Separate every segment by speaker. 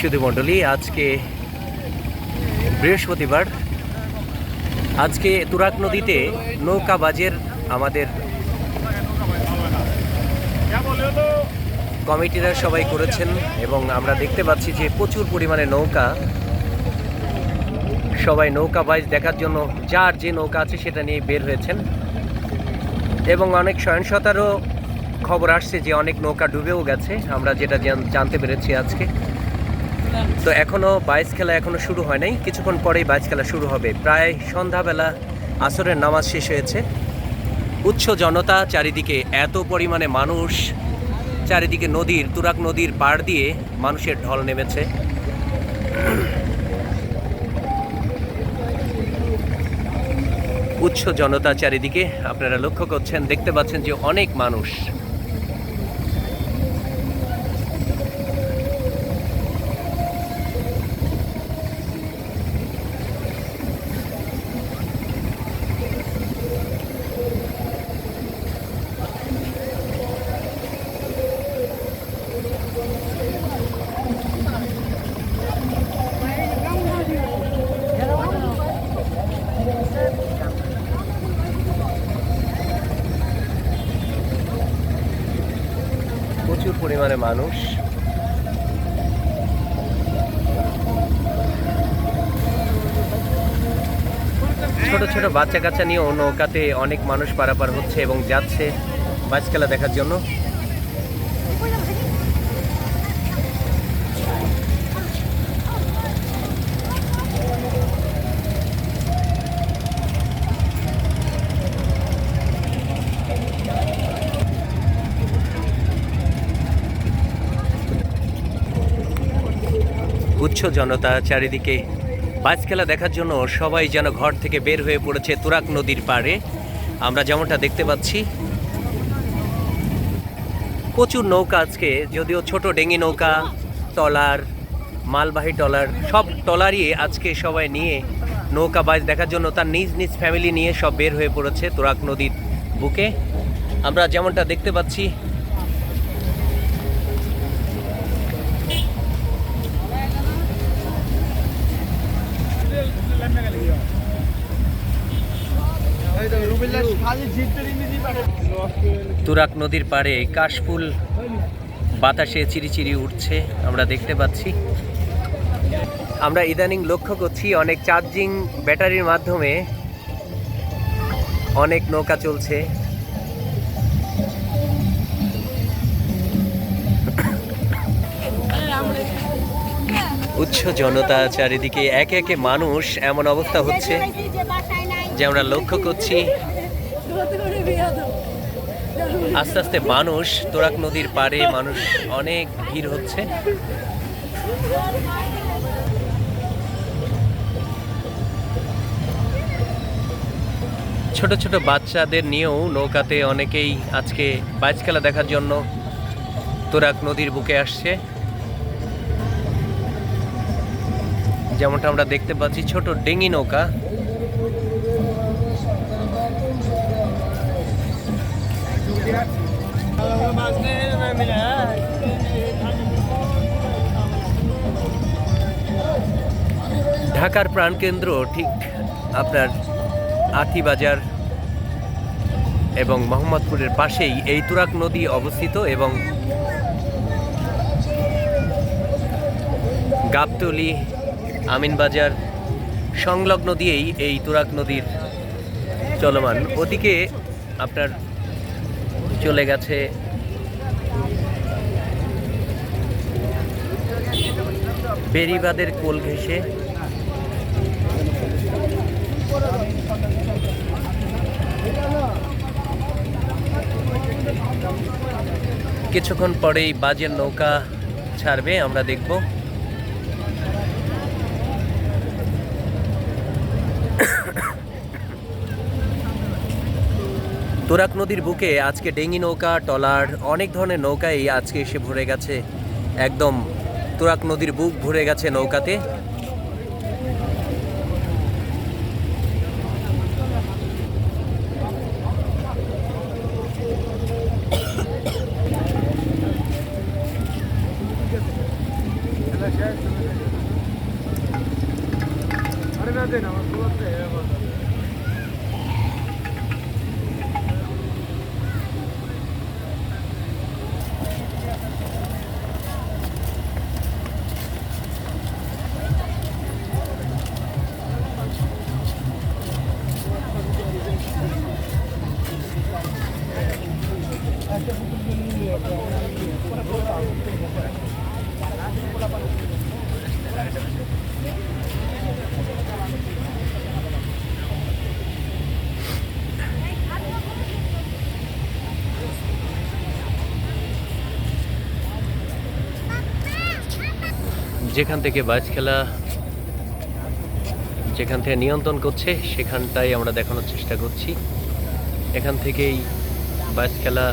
Speaker 1: সুধী মণ্ডলী, আজকে বৃহস্পতিবার। আজকে তুরাক নদীতে নৌকাবাজের আমাদের কমিটিরা সবাই করেছেন এবং আমরা দেখতে পাচ্ছি যে প্রচুর পরিমাণে নৌকা। সবাই নৌকাবাজ দেখার জন্য যার যে নৌকা আছে সেটা নিয়ে বের হয়েছেন। এবং অনেক সহিংসতারও খবর আসছে যে অনেক নৌকা ডুবেও গেছে। আমরা যেটা জানতে পেরেছি আজকে। তো এখনও বাইশ খেলা এখনও শুরু হয় নাই। কিছুক্ষণ পরেই বাইশ খেলা শুরু হবে। প্রায় সন্ধ্যাবেলা আসরের নামাজ শেষ হয়েছে। উচ্চ জনতা চারিদিকে এত পরিমাণে মানুষ, চারিদিকে নদীর তুরাক নদীর পাড় দিয়ে মানুষের ঢল নেমেছে। উচ্চ জনতা চারিদিকে, আপনারা লক্ষ্য করছেন, দেখতে পাচ্ছেন যে অনেক মানুষ। প্রচুর পরিমাণে মানুষ। ছোট ছোট বাচ্চা কাচ্চা নিয়ে নৌকাতে অনেক মানুষ পারাপার হচ্ছে এবং যাচ্ছে। বাস খেলা দেখার জন্য। উচ্চ জনতা চারিদিকে বাইচ খেলা দেখার জন্য সবাই যেন ঘর থেকে বের হয়ে পড়েছে তুরাক নদীর পাড়ে। আমরা যেমনটা দেখতে পাচ্ছি, প্রচুর নৌকা আজকে, যদিও ছোট ডেঙ্গি নৌকা, টলার, মালবাহী টলার, সব টলারই আজকে সবাই নিয়ে নৌকা বাইচ দেখার জন্য তার নিজ নিজ ফ্যামিলি নিয়ে সব বের হয়ে পড়েছে তুরাক নদীর বুকে। আমরা যেমনটা দেখতে পাচ্ছি তুরাক নদীর পাড়ে কাশফুল বাতাসে চিরিচিরি উঠছে, আমরা দেখতে পাচ্ছি। আমরা ইদানিং লক্ষ্য করছি অনেক চার্জিং ব্যাটারির মাধ্যমে অনেক নৌকা চলছে। উচ্চ জনতা চারিদিকে একে একে মানুষ, এমন অবস্থা হচ্ছে। যে আমরা লক্ষ্য করছি, আস্তে আস্তে মানুষ, তোরাক নদীর পাড়ে মানুষ অনেক ভিড় হচ্ছে। ছোট ছোট বাচ্চাদের নিয়েও নৌকাতে অনেকেই আজকে বাইচ খেলা দেখার জন্য তোরাক নদীর বুকে আসছে। যেমনটা আমরা দেখতে পাচ্ছি, ছোট ডেঙ্গি নৌকা। ঢাকার প্রাণকেন্দ্র ঠিক আপনার আকিবাজার এবং মোহাম্মদপুরের পাশেই এই তুরাক নদী অবস্থিত এবং গাবতলি আমিনবাজার সংলগ্ন দিয়েই এই তুরাক নদীর চলমান। ওদিকে আপনার চলে গেছে বেরিবাদের কোল ঘেঁষে। কিছুক্ষণ পরেই বাজের নৌকা ছাড়বে, আমরা দেখব। তোরাক নদীর বুকে আজকে ডেঙ্গি নৌকা, টলার, অনেক ধরনের নৌকাই আজকে এসে ভরে গেছে। একদম তুরাক নদীর বুক ভরে গেছে নৌকাতে।
Speaker 2: আরে
Speaker 1: যেখান থেকে বাইচ খেলা যেখান থেকে নিয়ন্ত্রণ করছে, সেখানটাই আমরা দেখানোর চেষ্টা করছি। এখান থেকেই বাইচ খেলা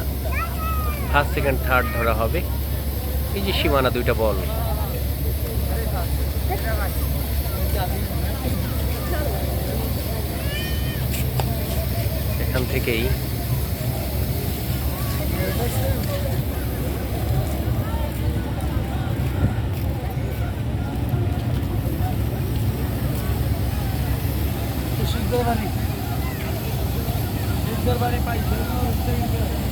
Speaker 1: ফার্স্ট, সেকেন্ড, থার্ড ধরা হবে। এই যে সীমানা দুইটা বল। এখান থেকেই।
Speaker 2: শিখদের বাড়ি। শিখদের বাড়ি পাইছে।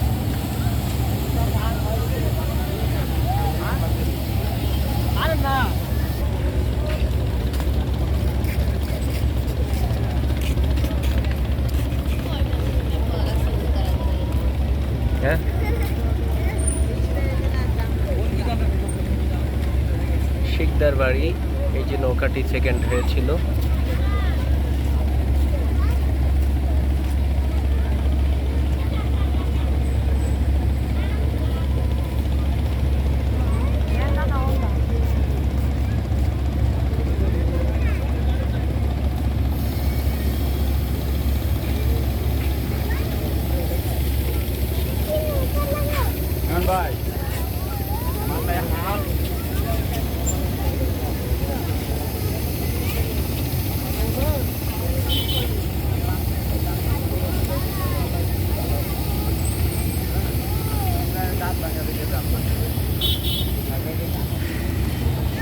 Speaker 1: শিকদার বাড়ি এই যে নৌকাটি সেকেন্ড হয়েছিল।